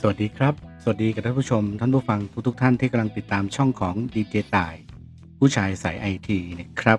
สวัสดีครับ สวัสดีกับท่านผู้ชม ท่านผู้ฟังทุกๆท่านที่กำลังติดตามช่องของดีเจต่าย ผู้ชายสายไอทีนะครับ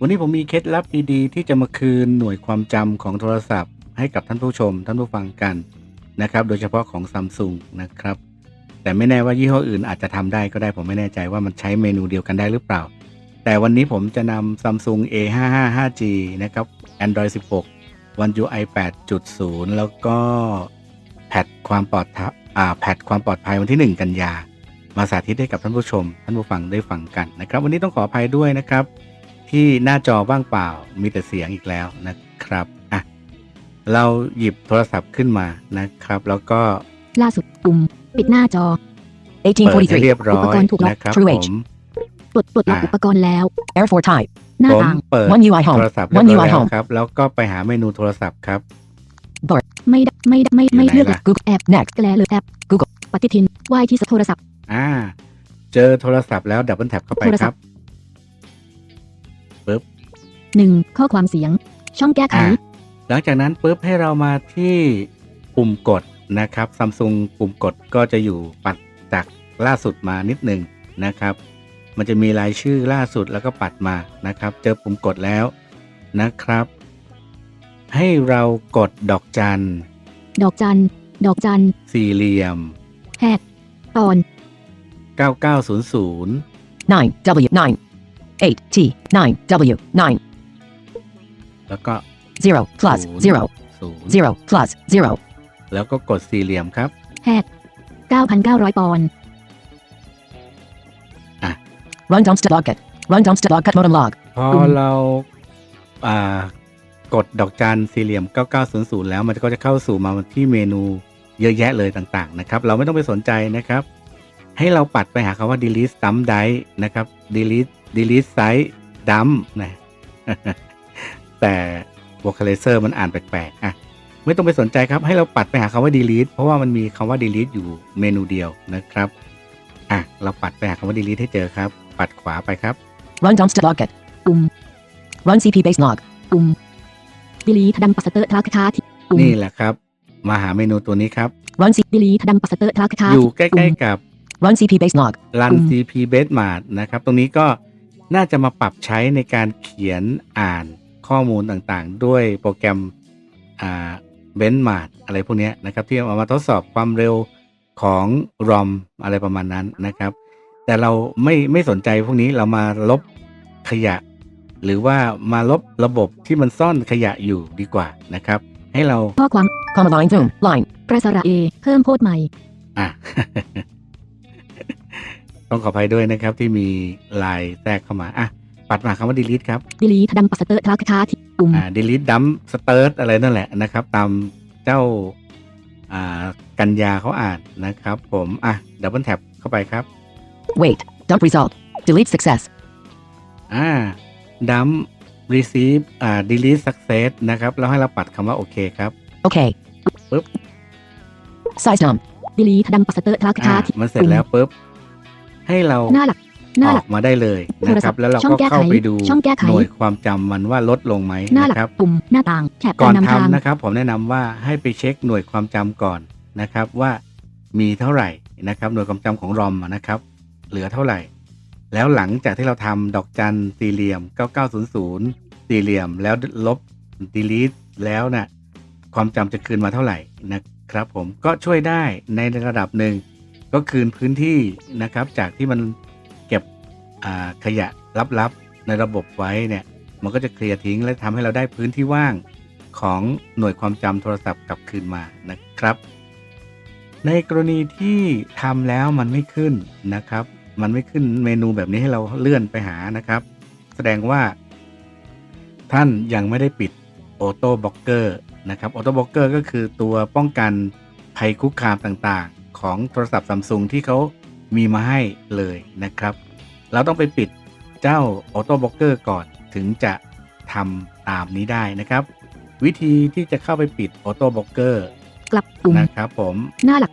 วันนี้ผมมีเคล็ดลับดีๆ ที่จะมาคืนหน่วยความจำของโทรศัพท์ ให้กับท่านผู้ชม ท่านผู้ฟังกันนะครับ โดยเฉพาะของซัมซุงนะครับ แต่ไม่แน่ว่ายี่ห้ออื่นอาจจะทำได้ก็ได้ผมไม่แน่ใจว่ามันใช้เมนูเดียวกันได้หรือเปล่า แต่วันนี้ผมจะนำ Samsung A555G นะครับ Android 16 One UI 8.0 แล้วก็แพทความปลอดภัยอ่าแพทความปลอดภัยวันที่ 1 กันยา มาสาธิตให้กับท่านผู้ชม ท่านผู้ฟังได้ฟังกันนะครับ วันนี้ต้องขออภัยด้วยนะครับ ที่หน้าจอว่างเปล่ามีแต่เสียงอีกแล้วนะครับอะเราหยิบโทรศัพท์ขึ้นมานะครับ แล้วก็ล่าสุดปุ่มปิดหน้าจอเปิดให้เรียบร้ออุปยกรณ์ถูกล็อกนะครับ True ผ Age ม ปลดปลดล็อกอ่าอุปกรณ์แล้ว Air 4 type. หน้าผมต่าง เปิด One UI โท home. รศัพท์เรียบ One ร้อย UI แล้ว home. ครับ แล้วก็ไปหาเมนูโทรศัพท์ครับ ไม่ได้ไม่ได้ไม่ไม่อยู่ไหนเลือกล่ะ Google แอป Next. แกลเลยแอป Google ปฏิทินไหวที่โทรศัพท์ อ่า เจอโทรศัพท์แล้วดับเบิลแท็บเข้าไปโทรคศัรัพบท์หนึ่งข้อความเสียง ช่องแก้ไข อ่า หลังจากนั้นปุ๊บให้เรามาที่ปุ่มกดนะครับซัมซุงปุ่มกดก็จะอยู่ปัดจากล่าสุดมานิดหนึ่งนะครับ มันจะมีรายชื่อล่าสุดแล้วก็ปัดมานะครับ เจอปุ่มกดแล้วนะครับ ให้เรากดดอกจัน ดอกจัน ดอกจัน สี่เหลี่ยมแฮกตอน 9900 9 W 9 8 T 9 W 9แล้วก็ 0 plus 0 0 0 plus 0 แล้วก็กดสี่เหลี่ยมครับ แฮก9,900 ปอนด์ Run dumpster log cut. Run dumpster log cut modem log. พอเราอ่ากดดอกจันสี่เหลี่ยม 9900 แล้วมันก็จะเข้าสู่มาที่เมนูเยอะแยะเลยต่างๆนะครับ เราไม่ต้องไปสนใจนะครับ ให้เราปัดไปหาคำว่า delete dump die นะครับ delete delete site dump นะแต่ vocalizer มันอ่านแปลกๆอะไม่ต้องไปสนใจครับให้เราปัดไปหาคำว่า delete เพราะว่ามันมีคำว่า delete อยู่เมนูเดียวนะครับอะเราปัดไปหาคำว่า delete ให้เจอครับ ปัดขวาไปครับ Run dumpster log cut. ปุ่ม Run CP base log. ปุ่ม delete ดัมปัสเตอร์ทลักคาที่ปุ่มนี่แหละครับ มาหาเมนูตัวนี้ครับ Run C delete ดัมปัสเตอร์ทลักคาอยู่ใกล้ๆกับ Run CP base log. Run อืม CP b e s t m a r t นะครับ ตรงนี้ก็น่าจะมาปรับใช้ในการเขียนอ่านข้อมูลต่างๆ ด้วยโปรแกรมอ่า Benchmark อะไรพวกเนี้ยนะครับ ที่เอามาทดสอบความเร็วของ ROM อะไรประมาณนั้นนะครับ แต่เราไม่ไม่สนใจพวกนี้เรามาลบขยะ หรือว่ามาลบระบบที่มันซ่อนขยะอยู่ดีกว่านะครับ ให้เราข้อความ Comma line zoom. Line. กระสระเอเพิ่มโพดใหม่ อะ ต้องขออภัยด้วยนะครับที่มีลายแทรกเข้ามา อะ ปัดมาคำว่า delete ครับ delete ดัมปัสเตอร์ทลักคาที่ปุ่มอ่า delete dump start อะไรนั่นแหละนะครับ ตามเจ้าอ่ากันยาเขาอ่านนะครับ ผม อะ double tap เข้าไปครับ Wait. Dump result. Delete success. อ่า dump receive อ่า delete success นะครับ แล้วให้เราปัดคำว่าโอเคครับ Okay. Boop. Size dump. delete ดัมปัสเตอร์ทลักอ่าคาที่มันเสร็จแล้วปุ๊บ ให้เราหน้าหลัก หน้าอหลัอก กมาได้เลยนะครับ แล้วเราช่องก็แก้ไขเข้าไปดูช่องแก้ไข หน่วยความจำมันว่าลดลงไหมหน้าหลันะกครับ ปุ่มหน้าต่างแถบก่กาอนรนำทางทำนะครับ ผมแนะนำว่าให้ไปเช็คหน่วยความจำก่อนนะครับว่ามีเท่าไหร่นะครับ หน่วยความจำของรอมนะครับ เหลือเท่าไหร่ แล้วหลังจากที่เราทำดอกจันสี่เหลี่ยม 9900 สี่เหลี่ยม แล้วลบ delete แล้วนะ่ะความจำจะคืนมาเท่าไหร่นะครับผมก็ช่วยได้ในระดับหนึ่ง ก็คืนพื้นที่นะครับ จากที่มันเก็บขยะลับๆ ในระบบไว้เนี่ย มันก็จะเคลียร์ทิ้งและทำให้เราได้พื้นที่ว่างของหน่วยความจำโทรศัพท์กลับคืนมานะครับ ในกรณีที่ทำแล้วมันไม่ขึ้นนะครับ มันไม่ขึ้นเมนูแบบนี้ให้เราเลื่อนไปหานะครับ แสดงว่า ท่านยังไม่ได้ปิดออโต้บล็อกเกอร์นะครับออโต้บล็อกเกอร์ก็คือตัวป้องกันภัยคุกคามต่างๆ ของโทรศัพท์ซัมซุงที่เขามีมาให้เลยนะครับ เราต้องไปปิดเจ้าออโต้บล็อกเกอร์ก่อนถึงจะทำตามนี้ได้นะครับ วิธีที่จะเข้าไปปิดออโต้บล็อกเกอร์กลับปุ่มนะครับผม หน้าหลัก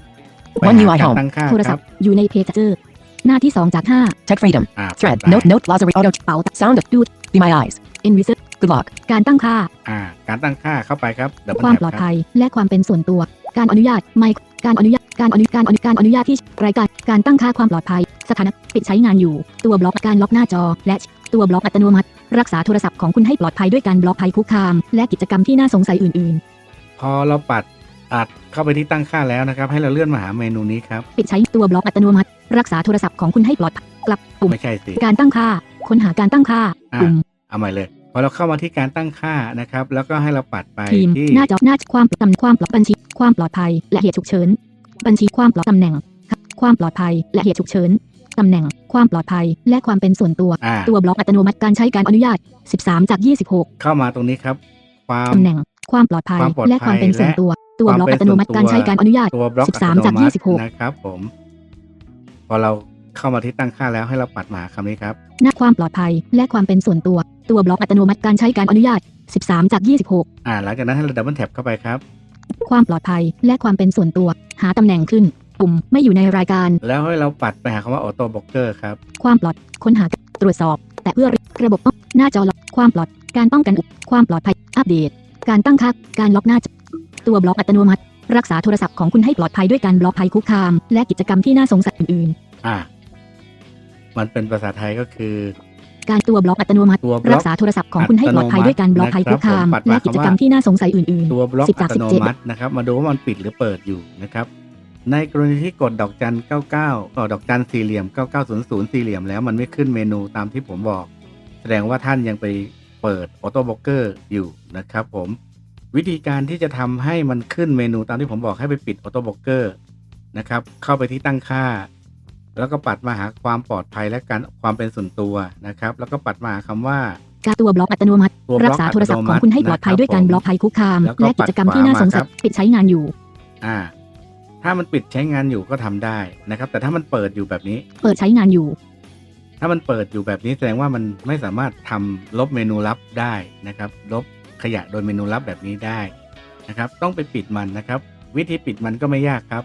ไป One หา UI การ home. ตั้งค่าโทรคศัรัพบท์อยู่ในเพจเจอร์ หน้าที่ 2 จาก Tech freedom. อ่า Thread. ไป Note. Note. Glossary. Auto. 5เป๋า Sound. Do. Be my eyes. Invisor Good luck. การตั้งค่า อ่า การตั้งค่าเข้าไปครับ Double ความ tap ปลอดครับภัย และความเป็นส่วนตัว การอนุญาตไม่การอนุญาต การอนุการอนุการอนุญาตที่รายการ การตั้งค่าความปลอดภัย สถานะปิดใช้งานอยู่ ตัวบล็อกการล็อกหน้าจอ และตัวบล็อกอัตโนมัติ รักษาโทรศัพท์ของคุณให้ปลอดภัยด้วยการบล็อกภัยคุกคาม และกิจกรรมที่น่าสงสัยอื่น พอเราปัดอัดเข้าไปที่ตั้งค่าแล้วนะครับ ให้เราเลื่อนมาหาเมนูนี้ครับ ๆ ปิดใช้ตัวบล็อกอัตโนมัติ รักษาโทรศัพท์ของคุณให้ปลอดภัยกลับปุ่มไม่ใช่สิการตั้งค่า ค้นหาการตั้งค่าอะปุ่มเอาใหม่เลยพอเราเข้ามาที่การตั้งค่านะครับ แล้วก็ให้เราปัดไปทีมที่หน้าจอหน้าความตำความปลอดบัญชี ความปลอดภัย และเหตุฉุกเฉินบัญชีความปลอดตำแหน่ง ความปลอดภัย และเหตุฉุกเฉินตำแหน่ง ความปลอดภัย และความเป็นส่วนตัวอ่าตัวบล็อกอัตโนมัติการใช้การอนุญาต 13 จาก 26 เข้ามาตรงนี้ครับ ความตำแหน่ง ความปลอดภัยความปลอดภัยและความเป็นส่วนตัว ตัวบล็อกอัตโนมัติการใช้การอนุญาตตัวบล็อกอัต13โนจากมัติ26นะครับผม พอเราเข้ามาที่ตั้งค่าแล้วให้เราปัดมาหาคำนี้ครับ หน้าความปลอดภัยและความเป็นส่วนตัว ตัวบล็อกอัตโนมัติการใช้การอนุญาต 13 จาก 26 อ่า หลังจากนั้นให้เราดับเบิลแท็บเข้าไปครับ ความปลอดภัยและความเป็นส่วนตัว หาตำแหน่งขึ้น ปุ่มไม่อยู่ในรายการ แล้วให้เราปัดไปหาคำว่าออโต้บล็อกเกอร์ครับ ความปลอด ค้นหา ตรวจสอบ แต่เพื่อระบบหน้าจอล็อกความปลอด การป้องกันอุปความปลอดภัย อัปเดต การตั้งค่า การล็อกหน้าจอตัวบล็อกอัตโนมัติ รักษาโทรศัพท์ของคุณให้ปลอดภัยด้วยการบล็อกภัยคุกคาม และกิจกรรมที่น่าสงสัยอื่นอ่า มันเป็นภาษาไทยก็คือ ๆ การตัวบล็อกอัตโนมัติ ตัวบล็รัอกกษาโทรศัพท์ของคุณให้ปลอดภัยด้วยการบล็อกภัยคุกคาม นะครับผมปัดมาและกิจกรรมที่น่าสงสัยอื่น ตัวบล็อก10อัจากตโน17 มัตินะครับ มาดูว่ามันปิดหรือเปิดอยู่นะครับ ในกรณีที่กดดอกจัน 99ต่อดอกจันสี่เหลี่ยม 9900 สี่เหลี่ยมแล้วมันไม่ขึ้นเมนูตามที่ผมบอก แสดงว่าท่านยังไปเปิดออโต้บล็อกเกอร์อยู่นะครับผม วิธีการที่จะทำให้มันขึ้นเมนูตามที่ผมบอกให้ไปปิดออโต้บล็อกเกอร์นะครับ เข้าไปที่ตั้งค่า แล้วก็ปัดมาหาความปลอดภัยและการความเป็นส่วนตัวนะครับ แล้วก็ปัดมาหาคำว่าๆการตัวบล็อกอัตโนมัติตัวบล็อกรักษาโทรศัพท์ของคุณให้ปลอดภัยด้วยการบล็อกภัยคุกคาม แล้วก็และกิจกรรมที่น่าสงสัยปัดขวามาครับปิดใช้งานอยู่ อ่า ถ้ามันปิดใช้งานอยู่ก็ทำได้นะครับ แต่ถ้ามันเปิดอยู่แบบนี้ เปิดใช้งานอยู่ ถ้ามันเปิดอยู่แบบนี้แสดงว่ามันไม่สามารถทำลบเมนูลับได้นะครับ ลบ ขยะโดยเมนูลับแบบนี้ได้นะครับ ต้องไปปิดมันนะครับ วิธีปิดมันก็ไม่ยากครับ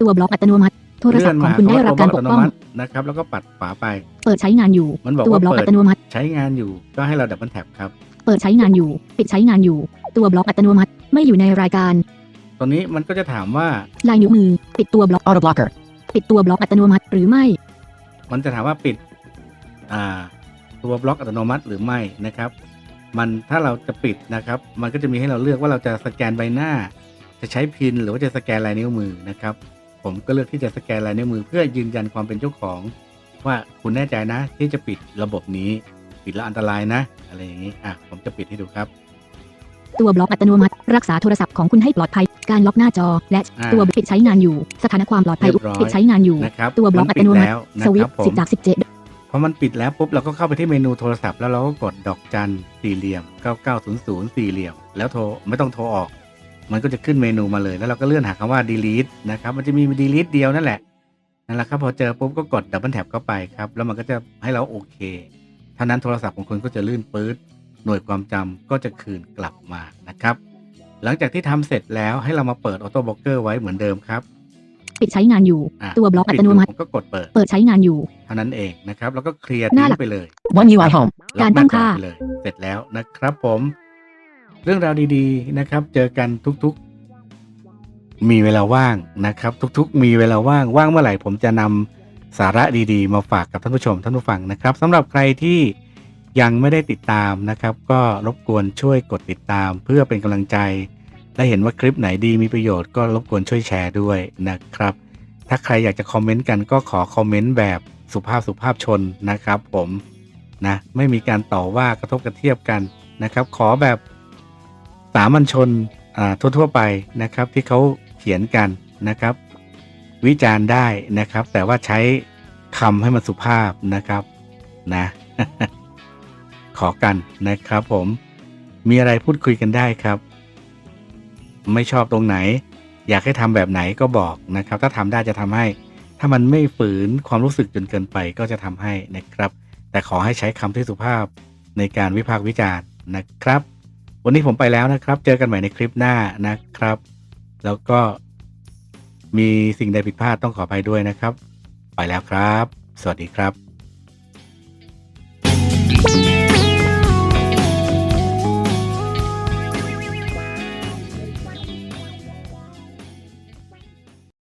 ตัวบล็อกอัตโนมัติ โทรศัพท์ของคุณได้รับการปกป้องนะครับ แล้วก็ปัดขวาไป เปิดใช้งานอยู่ มันบอกตัวว่าบล็อกเปิอัดตโนมัติใช้งานอยู่ ก็ให้เราดับเบิลแท็บครับ เปิดใช้งานอยู่ ปิดใช้งานอยู่ ตัวบล็อกอัตโนมัติ ไม่อยู่ในรายการตอนนี้มันก็จะถามว่าลายนิ้วมือ ปิดตัวบล็อก Auto blocker. ปิดตัวบล็อกอัตโนมัติหรือไม่ มันจะถามว่าปิด อ่า ตัวบล็อกอัตโนมัติหรือไม่นะครับ มันถ้าเราจะปิดนะครับ มันก็จะมีให้เราเลือกว่าเราจะสแกนใบหน้า จะใช้พินหรือว่าจะสแกนลายนิ้วมือนะครับ ผมก็เลือกที่จะสแกนลายนิ้วมือ เพื่อยืนยันความเป็นเจ้าของ ว่าคุณแน่ใจนะที่จะปิดระบบนี้ ปิดแล้วอันตรายนะ อะไรอย่างนี้อะผมจะปิดให้ดูครับ ตัวบล็อกอัตโนมัติ รักษาโทรศัพท์ของคุณให้ปลอดภัย การล็อกหน้าจอ และอ่าตัวปิดใช้งานอยู่ สถานะความปลอดภัยเรียบร้อยปิดใช้งานอยู่นะครับตัวบล็อกมัอัปิตดโนมัติแล้วนะสวิคตรับช์ผสิบมจากสิบเจ็ด พอมันปิดแล้วปุ๊บเราก็เข้าไปที่เมนูโทรศัพท์แล้วเราก็กดดอกจันสี่เหลี่ยม 9900 สี่เหลี่ยม แล้วโทรไม่ต้องโทรออก มันก็จะขึ้นเมนูมาเลยแล้วเราก็เลื่อนหาคำว่า delete นะครับมันจะมี delete เดียวนั่นแหละนั่นแหละครับพอเจอปุ๊บก็กดดับเบิลแท็บเข้าไปครับแล้วมันก็จะให้เราโอเคเท่านั้นโทรศัพท์ของคุณก็จะลื่นปื๊ดหน่วยความจำก็จะคืนกลับมานะครับ หลังจากที่ทำเสร็จแล้วให้เรามาเปิดออโต้บล็อกเกอร์ไว้เหมือนเดิมครับ ปิดใช้งานอยู่อะตัวบล็อกอัปิดตโนมัติผมก็กดเปิด เปิดใช้งานอยู่ เท่านั้นเองนะครับ แล้วก็เคลียร์หน้าทิ้หลังกไปเลย One UI home. ล็อการตั้งค่าหน้จอไปเลย เสร็จแล้วนะครับผม เรื่องราวดีๆนะครับ เจอกันทุกๆ มีเวลาว่างนะครับ ทุกๆ มีเวลาว่างว่างเมื่อไหร่ผมจะนำสาระดีๆ มาฝากกับท่านผู้ชมท่านผู้ฟังนะครับสำหรับใครที่ยังไม่ได้ติดตามนะครับ ก็รบกวนช่วยกดติดตามเพื่อเป็นกำลังใจ และเห็นว่าคลิปไหนดีมีประโยชน์ก็รบกวนช่วยแชร์ด้วยนะครับ ถ้าใครอยากจะคอมเมนต์กันก็ขอคอมเมนต์แบบสุภาพสุภาพชนนะครับผมนะไม่มีการต่อว่ากระทบกระเทียบกันนะครับ ขอแบบสามัญชนอ่าทั่วๆไปนะครับที่เขาเขียนกันนะครับ วิจารณ์ได้นะครับ แต่ว่าใช้คำให้มันสุภาพนะครับนะขอกันนะครับผมมีอะไรพูดคุยกันได้ครับ ไม่ชอบตรงไหน อยากให้ทำแบบไหนก็บอกนะครับ ถ้าทำได้จะทำให้ ถ้ามันไม่ฝืนความรู้สึกจนเกินไปก็จะทำให้นะครับ แต่ขอให้ใช้คำที่สุภาพในการวิพากษ์วิจารณ์นะครับ วันนี้ผมไปแล้วนะครับ เจอกันใหม่ในคลิปหน้านะครับ แล้วก็มีสิ่งใดผิดพลาดต้องขออภัยด้วยนะครับ ไปแล้วครับ สวัสดีครับ